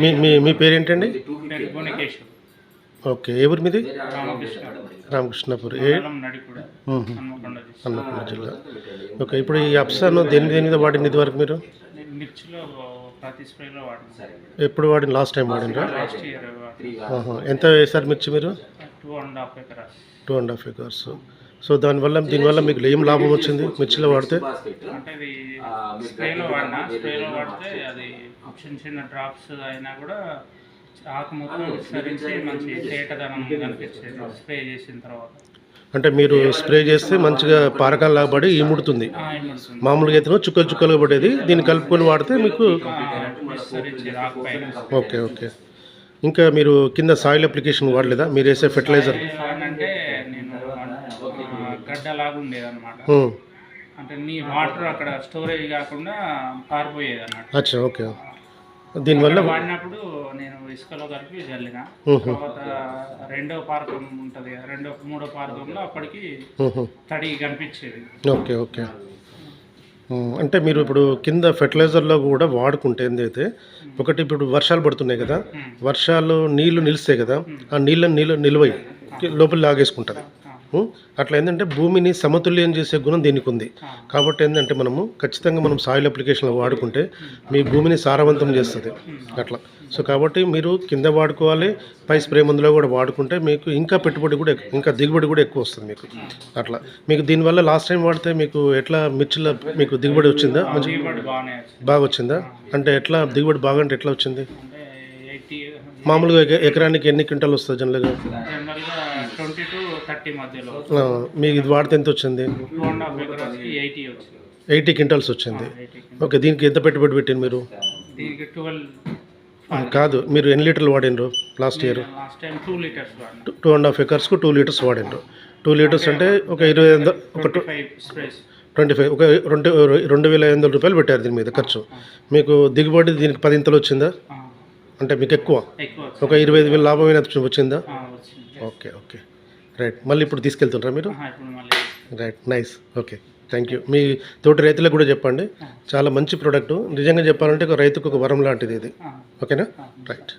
మీ మీ మీ పేరేంటండి? ఓకే. ఎవరు మీది? రామకృష్ణ. రామకృష్ణపూర్. ఏ. హన్మకొండ జిల్లా. ఓకే. ఇప్పుడు ఈ అప్సాను దేని దేని మీద వాడింది ఇదివరకు మీరు? ఎప్పుడు వాడిన? లాస్ట్ టైం వాడినరా. ఎంత వేశారు మిర్చి మీరు? Two and half acres. So దానివల్ల దీనివల్ల మీకు ఏం లాభం వచ్చింది? మిర్చిలో వాడితే? అంటే ఇది స్ప్రేలో వాడినా? స్ప్రేలో వాడితే అది చిన్న చిన్న డ్రాప్స్ అయినా కూడా ఆకు మొత్తం విస్తరించి మంచి తేటదనం కనిపించేది. స్ప్రే చేసిన తర్వాత. అంటే మీరు స్ప్రే చేస్తే మంచిగా పారకాలు లాగబడి ఈముడుతుంది ఆ, ఏమవుతుంది? మామూలుగా అయితే చుక్కలు చుక్కలుగా పడేది. దీన్ని కలుపుకొని వాడితే మీకు ఓకే ఓకే ఇంకా మీరు కింద సాయిల్ అప్లికేషన్ వాడలేదా? మీరు వేసే ఫెర్టిలైజర్? అంటే గడ్డలాగా ఉండేది అనమాట. అంటే నీ వాటర్ అక్కడ స్టోరేజ్ కాకుండా పారిపోయేది అన్నమాట అచ్చా ఓకే. దీనివల్ల వాడినప్పుడు నేను ఇసుకలో కలిపి చల్లిన ఊహు. తర్వాత రెండో పార్కం ఉంటుంది రెండో మూడో పార్కంలో అప్పటికి. తడి కనిపించేది. Okay okay. అంటే మీరు ఇప్పుడు కింద ఫెర్టిలైజర్లో కూడా వాడుకుంటే ఏందైతే ఒకటి ఇప్పుడు వర్షాలు పడుతున్నాయి కదా వర్షాలు నీళ్ళు నిలిస్తాయి కదా ఆ నీళ్ళని నీళ్ళు నిలువయి లోపల లాగేసుకుంటుంది అట్లా ఏంటంటే భూమిని సమతుల్యం చేసే గుణం దీనికి ఉంది కాబట్టి ఏంటంటే మనము ఖచ్చితంగా మనం సాయిల్ అప్లికేషన్లో వాడుకుంటే మీ భూమిని సారవంతం చేస్తుంది. అట్లా. సో కాబట్టి మీరు కింద వాడుకోవాలి పై స్ప్రే మందులో కూడా వాడుకుంటే మీకు ఇంకా పెట్టుబడి కూడా ఇంకా దిగుబడి కూడా ఎక్కువ వస్తుంది మీకు. అట్లా. మీకు దీనివల్ల లాస్ట్ టైం వాడితే మీకు ఎట్లా మిర్చిలో మీకు దిగుబడి వచ్చిందా? మంచి బాగా వచ్చిందా. అంటే ఎట్లా దిగుబడి బాగా అంటే ఎట్లా వచ్చింది? మామూలుగా ఎక- ఎకరానికి ఎన్ని క్వింటాలు వస్తుంది జనరల్గా? జనరల్గా ట్వంటీ టు థర్టీ మధ్యలో. ఆ, మీకు ఇది వాడితే ఎంత వచ్చింది? ఎయిటీ క్వింటాల్స్ వచ్చింది. ఓకే దీనికి ఎంత పెట్టుబడి పెట్టింది మీరు? కాదు మీరు ఎన్ని లీటర్లు వాడినరు last year? Time and half ఎకర్స్కు two litres వాడినరు. టూ లీటర్స్ అంటే ఒక ఇరవై ఒక twenty five sprays twenty five ఒక రెండు రెండు వేల ఐదు వందల రూపాయలు పెట్టారు దీని మీద ఖర్చు. మీకు దిగుబడి దీనికి పదింతలు వచ్చిందా? అంటే మీకు ఎక్కువ ఒక ఇరవై ఐదు వేల లాభమైన వచ్చిందా? Okay okay. రైట్ మళ్ళీ ఇప్పుడు తీసుకెళ్తుంటారా మీరు? Right nice. Okay thank you. మీ తోటి రైతులకు కూడా చెప్పండి. చాలా మంచి ప్రోడక్ట్. నిజంగా చెప్పాలంటే ఒక రైతుకు ఒక వరం లాంటిది ఇది. ఓకేనా. రైట్.